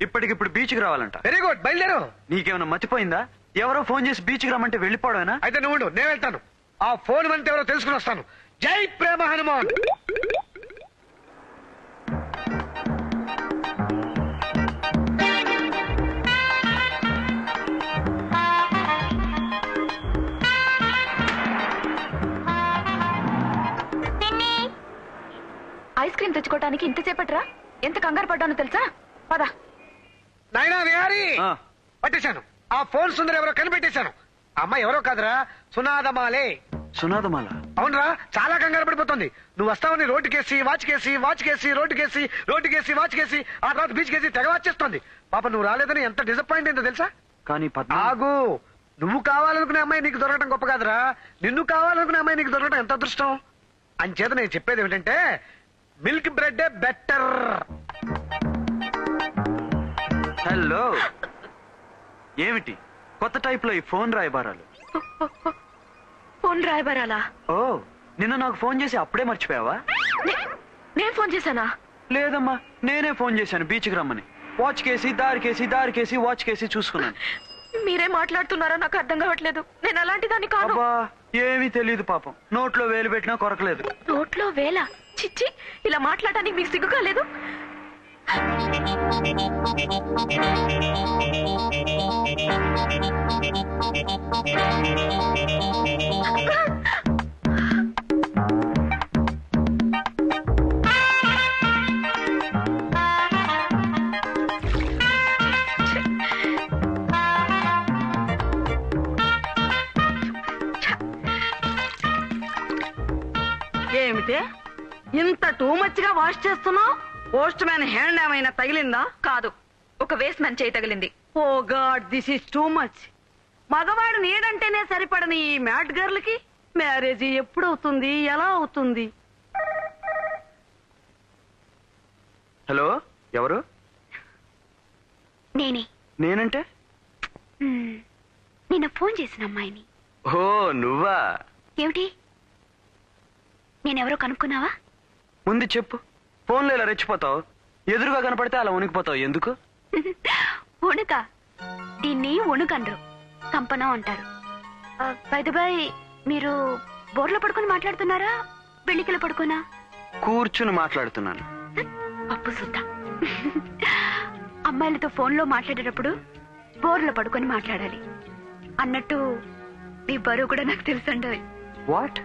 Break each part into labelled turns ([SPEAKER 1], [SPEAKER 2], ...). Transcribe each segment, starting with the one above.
[SPEAKER 1] ఇప్పటికిప్పుడు బీచ్కి రావాలంట.
[SPEAKER 2] Very good బయలుదేరు.
[SPEAKER 1] నీకేమైనా మతిపోయిందా? ఎవరో ఫోన్ చేసి బీచ్కి రమ్మంటే వెళ్ళిపోవడమేనా?
[SPEAKER 2] అయితే నువ్వు ఉండు, నేను వెళ్తాను. ఆ ఫోన్ అంతా ఎవరో తెలుసుకుని వస్తాను. జై ప్రేమ హనుమాన్.
[SPEAKER 3] ఐస్ క్రీమ్ తెచ్చుకోవడానికి ఇంతసేపట్రా? ఎంత కంగారు పడ్డానో తెలుసా? పద.
[SPEAKER 2] నాయనా విహారీ
[SPEAKER 1] ఆ,
[SPEAKER 2] పట్టేశాను. ఆ ఫోన్ సుందర ఎవరో కనిపెట్టేశాను. ఆ అమ్మాయి ఎవరో కాదురా సునాదమాలే.
[SPEAKER 1] సునాదమాల?
[SPEAKER 2] అవునరా చాలా కంగారు పడిపోతుంది. నువ్వు వస్తావని రోడ్డు కేసి వాచ్ కేసి వాచ్ కేసి రోడ్డు కేసి రోడ్డు కేసి వాచ్ కేసి ఆ తర్వాత బీచ్ కేసి తెగ వచ్చేస్తుంది పాప నువ్వు రాలేదని ఎంత డిసప్పాయింట్ అయిందో తెలుసా?
[SPEAKER 1] కానీ పద్మ
[SPEAKER 2] ఆగు. నువ్వు కావాలనుకునే అమ్మాయి నీకు దొరకడం గొప్ప కాదురా. నిన్ను కావాలనుకునే అమ్మాయి నీకు దొరకడం ఎంత అదృష్టం? అంచేత నేను చెప్పేది ఏమిటంటే మిల్క్ బ్రెడ్ బెటర్
[SPEAKER 1] హలో. ఏమిటి? కొత్త టైప్లో ఈ ఫోన్ రాయబారాలు.
[SPEAKER 3] ఫోన్ రాయబరాలా?
[SPEAKER 1] ఓ నిన్న నాకు ఫోన్ చేసి అప్పుడే మర్చిపోయావా?
[SPEAKER 3] నేను ఫోన్ చేశానా?
[SPEAKER 1] లేదమ్మా నేనే ఫోన్ చేశాను బీచ్కి రమ్మని. వాచ్ కేసి దారి కేసి దారి కేసి వాచ్ కేసి చూసుకున్నాను.
[SPEAKER 3] మీరే మాట్లాడుతున్నారో నాకు అర్థం కావట్లేదు. నేను అలాంటి దాన్ని
[SPEAKER 1] అబ్బా ఏమీ తెలియదు పాపం. నోట్లో వేలు పెట్టినా కొరకలేదు.
[SPEAKER 3] నోట్లో వేల? చిచ్చి ఇలా మాట్లాడడానికి మీకు సిగ్గు కాలేదు?
[SPEAKER 4] ఏమిటి పోస్ట్ మ్యాన్ హ్యాండ్ ఏమైనా తగిలిందా
[SPEAKER 3] కాదు ఒక వేస్ట్ మ్యాన్ చేయి తగిలింది
[SPEAKER 4] ఓ god this is too much మగవాడు నీడంటేనే సరిపడని ఈ మ్యాట్ గర్ల్కి మ్యారేజ్ ఎప్పుడు అవుతుంది ఎలా అవుతుంది
[SPEAKER 1] హలో ఎవరు
[SPEAKER 3] నేనే
[SPEAKER 1] నేనంటే
[SPEAKER 3] మ్మ్. నిన్న ఫోన్ చేసిన అమ్మాయిని
[SPEAKER 1] ఓ నువ్వా
[SPEAKER 3] ఏమిటి నేనెవరో కనుక్కున్నావా
[SPEAKER 1] ముందు చెప్పు ఫోన్లో ఇలా రెచ్చిపోతావు? ఎదురుగా కనపడితే అలా ఉనికిపోతావు ఎందుకు?
[SPEAKER 3] వణుక. దీన్ని వణుకండ్రు. కంపనం అంటారు. బై మీరు బోర్లో పడుకొని మాట్లాడుతున్నారా? పెళ్ళికలు పడుకోనా
[SPEAKER 1] కూర్చుని మాట్లాడుతున్నాను.
[SPEAKER 3] పప్పు సుద్ద. అమ్మాయిలతో ఫోన్లో మాట్లాడేటప్పుడు బోర్లో పడుకొని మాట్లాడాలి. అన్నట్టు మీ బరువు కూడా నాకు తెలుసండి
[SPEAKER 1] వాట్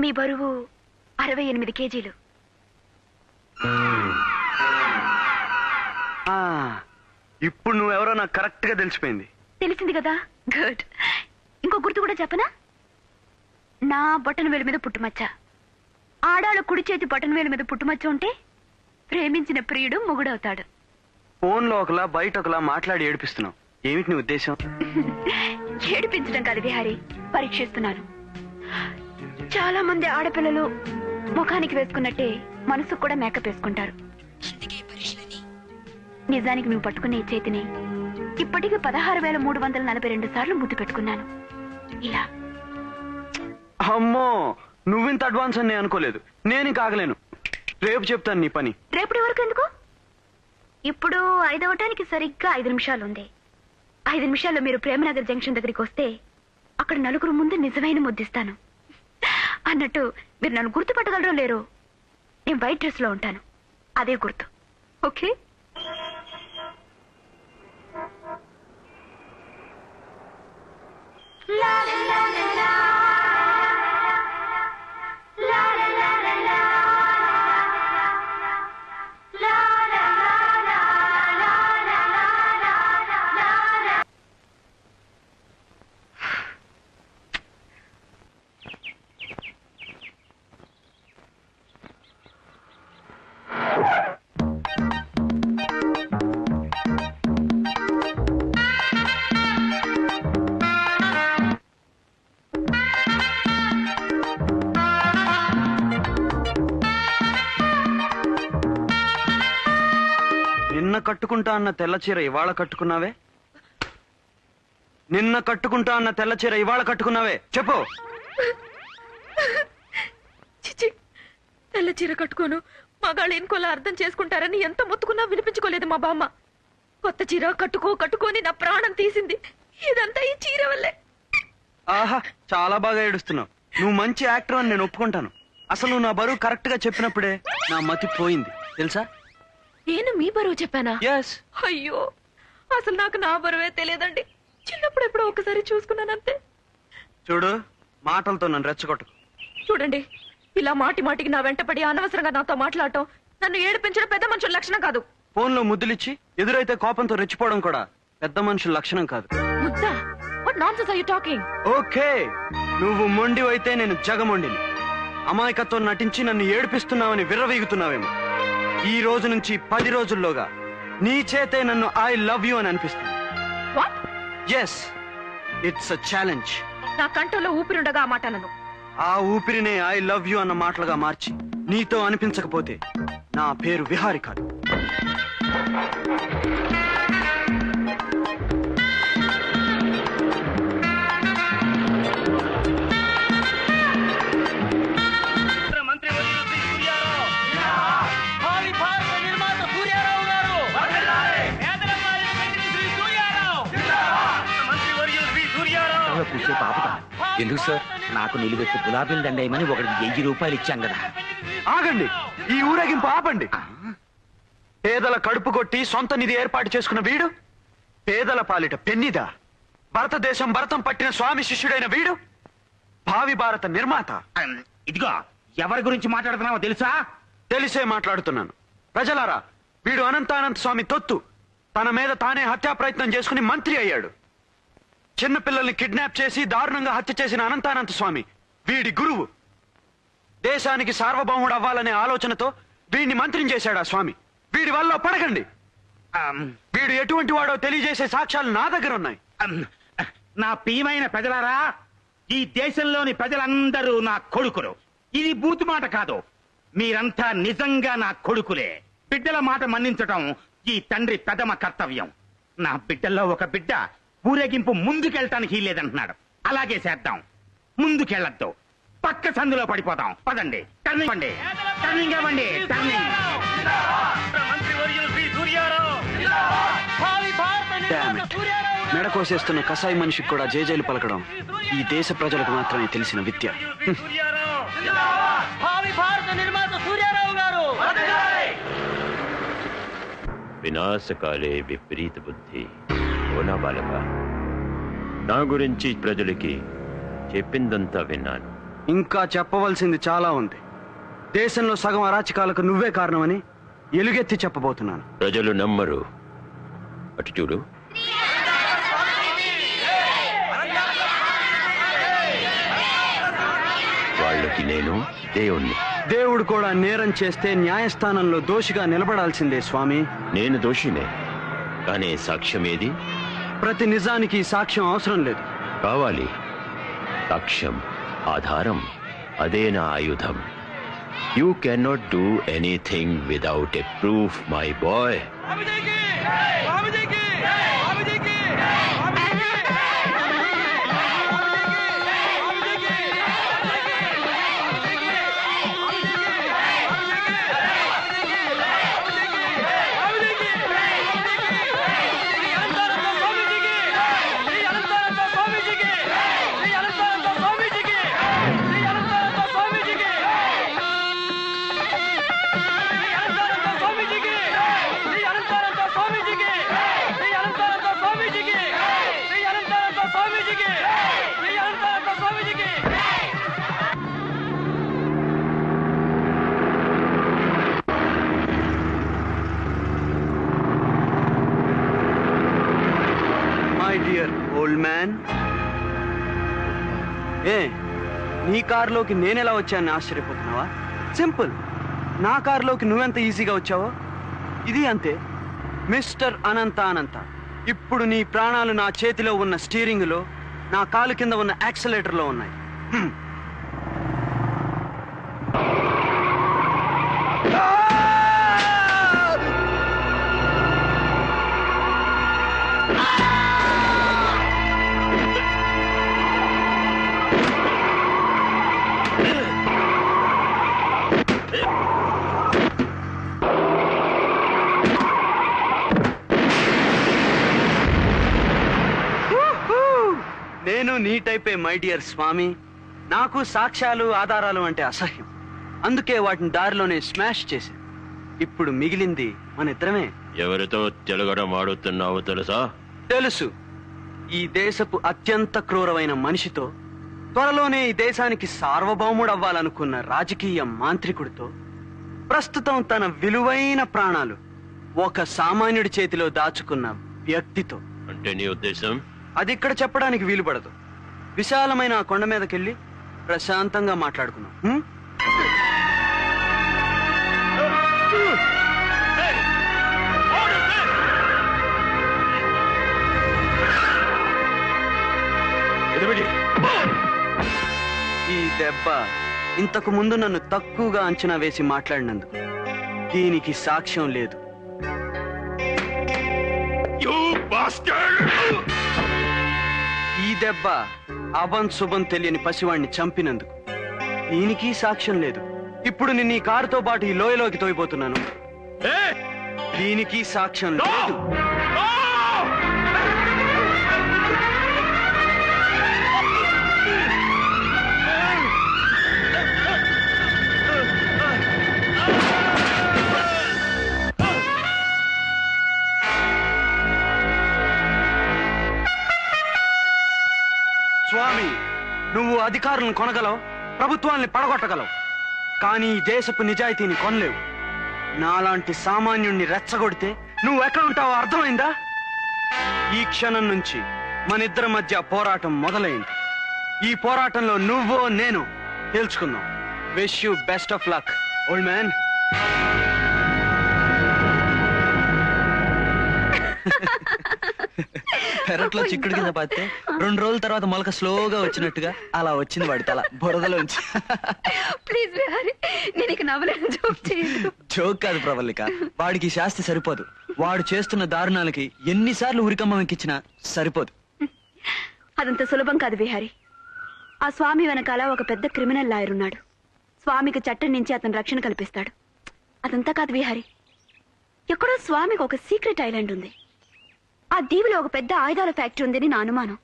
[SPEAKER 3] మీ బరువు అరవై ఎనిమిది కేజీలు.
[SPEAKER 1] ఇప్పుడు నువ్వెవరో నాకు కరెక్ట్గా తెలిసిపోయింది.
[SPEAKER 3] తెలిసింది కదా? గుడ్. ఇంకో గుర్తు కూడా చెప్పనా? నా బటన్ వేలు మీద పుట్టుమచ్చ. ఆడాళ్ళ కుడి చేతి బటన్ వేలు మీద పుట్టుమచ్చ ఉంటే ప్రేమించిన ప్రియుడు మొగుడవుతాడు.
[SPEAKER 1] ఫోన్లో ఒకలా బయట ఒకలా మాట్లాడి ఏడిపిస్తున్నావు. ఏమిటి నీ ఉద్దేశం?
[SPEAKER 3] ఏడిపించడం కాదు విహారి పరీక్షిస్తున్నాను. చాలా మంది ఆడపిల్లలు ముఖానికి వేసుకున్నట్టే మనసుకు కూడా మేకప్ వేసుకుంటారు. నిజానికి నువ్వు పట్టుకునే ఈ చేతిని ఇప్పటికి పదహారు వేల మూడు వందల నలభై రెండు సార్లు ముద్దు పెట్టుకున్నాను. ఇలా.
[SPEAKER 1] అమ్మో నువ్వింత అడ్వాన్స్ అని నేను అనుకోలేదు. నేను ఇంక ఆగలేను. రేపు చెప్తాను నీ పని.
[SPEAKER 3] రేపటి వరకు ఎందుకు? ఇప్పుడు ఐదవటానికి సరిగ్గా ఐదు నిమిషాలు ఉంది ఐదు నిమిషాల్లో మీరు ప్రేమనగర్ జంక్షన్ దగ్గరికి వస్తే అక్కడ నలుగురు ముందు నిజమైన ముద్దిస్తాను. అన్నట్టు మీరు నన్ను గుర్తుపట్టగలరో లేరు నేను వైట్ డ్రెస్లో ఉంటాను. అదే గుర్తు. ఓకే?
[SPEAKER 1] నిన్న కట్టుకుంటా అన్న తెల్ల చీర ఇవాళ కట్టుకున్నావే? నిన్న కట్టుకుంటా అన్న తెల్ల చీర ఇవాళ కట్టుకున్నావే? చెప్పు.
[SPEAKER 5] చిచి తెల్ల చీర కట్టుకోను. మగాళ్ళు ఇంకోలా అర్థం చేసుకుంటారని ఎంత మొత్తుకున్నా వినిపించుకోలేదు మా బామ్మ. కొత్త చీర కట్టుకో కట్టుకొని నా ప్రాణం తీసింది. ఇదంతా ఈ చీర వల్లే.
[SPEAKER 1] ఆహా చాలా బాగా ఏడుస్తున్నావు. నువ్వు మంచి యాక్టర్ అని నేను ఒప్పుకుంటాను. అసలు నా బరువు కరెక్ట్గా చెప్పినప్పుడే నా మతి పోయింది. తెలుసా?
[SPEAKER 5] నేను మీ బరువు చెప్పానా? అయ్యో అసలు నాకు నా బరువే తెలియదండి. చిన్నప్పుడు ఎప్పుడో ఒకసారి చూసుకున్నానంతే
[SPEAKER 1] చూడు మాటలతో నన్ను రెచ్చగొట్టు.
[SPEAKER 5] చూడండి ఇలా మాటి మాటికి నా వెంటపడి అనవసరంగా నాతో మాట్లాడటం నన్ను ఏడిపించడం పెద్ద మనుషుల లక్షణం కాదు.
[SPEAKER 1] ఫోన్లో ముద్దులిచ్చి ఎదురైతే కోపంతో రెచ్చిపోవడం కూడా పెద్ద మనుషుల లక్షణం కాదు.
[SPEAKER 5] ముద్దా? What nonsense are you talking
[SPEAKER 1] okay నువ్వు మొండివైతే నేను జగమొండిని. అమాయకత్వం నటించి నన్ను ఏడిపిస్తున్నావని విర్రవీగుతున్నావేమో. ఈ రోజు నుంచి పది రోజుల్లోగా నీ చేతే నన్ను ఐ లవ్ యూ అని అనిపిస్తుంది.
[SPEAKER 5] What
[SPEAKER 1] is it's a challenge
[SPEAKER 5] నా కంఠంలో ఊపిరుండగా ఆ మాట నన్ను
[SPEAKER 1] ఆ ఊపిరినే ఐ లవ్ యూ అన్న మాటలుగా మార్చి నీతో అనిపించకపోతే నా పేరు విహారి కాదు.
[SPEAKER 6] కూర్చే పాపగా ఎందుకు సార్? నాకు నిలువెత్తు గులాబీలు దండేయమని ఒకటి వెయ్యి రూపాయలు ఇచ్చాం కదా.
[SPEAKER 1] ఆగండి. ఈ ఊరేగింపు ఆపండి. పేదల కడుపు కొట్టి సొంత నిధి ఏర్పాటు చేసుకున్న వీడు? పేదల పాలిట పెన్నిదా? భారతదేశం భరతం పట్టిన స్వామి శిష్యుడైన వీడు? భావి భారత నిర్మాత?
[SPEAKER 6] ఇదిగో ఎవరి గురించి మాట్లాడుతున్నావో తెలుసా?
[SPEAKER 1] తెలిసే మాట్లాడుతున్నాను. ప్రజలారా వీడు అనంతానంత స్వామి తొత్తు. తన మీద తానే హత్యా ప్రయత్నం చేసుకుని మంత్రి అయ్యాడు. చిన్న పిల్లల్ని కిడ్నాప్ చేసి దారుణంగా హత్య చేసిన అనంతానంత స్వామి. వీడి గురువు. దేశానికి సార్వభౌముడు అవ్వాలనే ఆలోచనతో వీడిని మంత్రిని చేశాడు స్వామి? వీడి వల్ల పడకండి. వీడు ఎటువంటి వాడో తెలియజేసే సాక్ష్యాలు నా దగ్గర ఉన్నాయి.
[SPEAKER 6] నా ప్రియమైన ప్రజలారా ఈ దేశంలోని ప్రజలందరూ నా కొడుకులు. ఇది బూతు మాట కాదు. మీరంతా నిజంగా నా కొడుకులే. బిడ్డల మాట మన్నించటం ఈ తండ్రి ప్రథమ కర్తవ్యం. నా బిడ్డల్లో ఒక బిడ్డ ఊరేగింపు ముందుకెళ్ళటానికి లేదంటున్నాడు. అలాగే చేద్దాం. ముందుకెళ్ళొద్దు. పక్క సందులో పడిపోతాం. పదండి. టర్నింగ్ ఇవ్వండి టర్నింగ్ ఇవ్వండి టర్నింగ్
[SPEAKER 1] మెడ కోసేస్తున్న కసాయి మనిషికి కూడా జేజేలు పలకడం ఈ దేశ ప్రజలకు మాత్రమే తెలిసిన విద్య.
[SPEAKER 7] శ్రీ సూర్యారావు భావి భారత నిర్మాత సూర్యారావు గారు
[SPEAKER 8] వినాశకాలే విపరీత బుద్ధి. ఓనా బాలక. నా గురించి ప్రజలకి చెప్పిందంతా విన్నాను.
[SPEAKER 1] ఇంకా చెప్పవలసింది చాలా ఉంది. దేశంలో సగం అరాచకాలకు నువ్వే కారణమని ఎలుగెత్తి చెప్పబోతున్నాను.
[SPEAKER 8] ప్రజలు నమ్మరు. అటు చూడు. వాళ్ళకి నేను దేవుణ్ణి.
[SPEAKER 1] దేవుడు కూడా నేరం చేస్తే న్యాయస్థానంలో దోషిగా నిలబడాల్సిందే స్వామి.
[SPEAKER 8] నేను దోషినే. కానీ సాక్ష్యం ఏది
[SPEAKER 1] ప్రతి నిజానికి సాక్ష్యం అవసరం లేదు.
[SPEAKER 8] కావాలి. సాక్ష్యం ఆధారం అదే నా ఆయుధం you cannot do anything without a proof my boy
[SPEAKER 1] old man? ఏ నీ కారులోకి నేనెలా వచ్చానని ఆశ్చర్యపోతున్నావా? సింపుల్. నా కారులోకి నువ్వెంత ఈజీగా వచ్చావో? ఇది అంతే. మిస్టర్ అనంత అనంత ఇప్పుడు నీ ప్రాణాలు నా చేతిలో ఉన్న స్టీరింగ్లో నా కాలు కింద ఉన్న యాక్సలేటర్లో ఉన్నాయి. నేను నీటైపే మై డియర్ స్వామి. నాకు సాక్ష్యాలు ఆధారాలు అంటే అసహ్యం. అందుకే వాటిని దారిలోనే స్మాష్ చేసి ఇప్పుడు మిగిలింది మన ఇద్దరమే.
[SPEAKER 8] ఎవరితో తెలుగడం ఆడుతున్నావో తెలుసా?
[SPEAKER 1] తెలుసు. ఈ దేశపు అత్యంత క్రూరమైన మనిషితో త్వరలోనే ఈ దేశానికి సార్వభౌముడు అవ్వాలనుకున్న రాజకీయ మాంత్రికుడితో ప్రస్తుతం తన విలువైన ప్రాణాలు ఒక సామాన్యుడి చేతిలో దాచుకున్న వ్యక్తితో.
[SPEAKER 8] అంటే నీ ఉద్దేశం?
[SPEAKER 1] అది ఇక్కడ చెప్పడానికి వీలు పడదు. విశాలమైన ఆ కొండ మీదకెళ్ళి ప్రశాంతంగా మాట్లాడుకున్నాం హ్మ్? ఈ దెబ్బ ఇంతకు ముందు నన్ను తక్కువగా అంచనా వేసి మాట్లాడినందుకు దీనికి సాక్ష్యం లేదు. ఈ దెబ్బ అభం శుభం తెలియని పసివాణ్ణి చంపినందుకు దీనికి సాక్ష్యం లేదు. ఇప్పుడు నిన్ను ఈ కారుతో పాటు ఈ లోయలోకి తోయిపోతున్నాను దీనికి సాక్ష్యం లేదు. స్వామి నువ్వు అధికారులను కొనగలవు ప్రభుత్వాల్ని పడగొట్టగలవు. కానీ ఈ దేశపు నిజాయితీని కొనలేవు. నాలాంటి సామాన్యుణ్ణి రెచ్చగొడితే నువ్వు ఎక్కడ ఉంటావో అర్థమైందా? ఈ క్షణం నుంచి మనిద్దరి మధ్య పోరాటం మొదలైంది. ఈ పోరాటంలో నువ్వు నేను తెలుసుకుందాం wish you best of luck old man
[SPEAKER 9] పెరట్లో చిక్కుడు కింద పడితే రెండు రోజుల తర్వాత మొలక స్లోగా వచ్చినట్టుగా అలా వచ్చింది వాడి తల బురదలోంచి.
[SPEAKER 3] ప్లీజ్ విహారి నేను ఇక నవ్వలేను జోక్ చేయదు
[SPEAKER 9] జోక్ కాదు ప్రవల్లిక వాడికి శాస్తి సరిపోదు. వాడు చేస్తున్న దారుణాలకి ఎన్నిసార్లు ఉరికమ్మ వెక్కిచ్చినా సరిపోదు.
[SPEAKER 3] అదంత సులభం కాదు విహారి. ఆ స్వామి వెనకాల ఒక పెద్ద క్రిమినల్ లాయర్ ఉన్నాడు. స్వామికి చట్టం నుంచి అతను రక్షణ కల్పిస్తాడు. అదంతా కాదు విహారి. ఎక్కడో స్వామికి ఒక సీక్రెట్ ఐలాండ్ ఉంది. ఆ దీవిలో ఒక పెద్ద ఆయుధాల ఫ్యాక్టరీ ఉందని నా అనుమానం.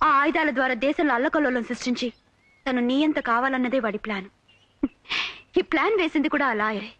[SPEAKER 3] ఆ ఆయుధాల ద్వారా దేశంలో అల్లకల్లోలం సృష్టించి తను నీయంత కావాలన్నదే వాడి ప్లాన్. ఈ ప్లాన్ వేసింది కూడా ఆ లాయరే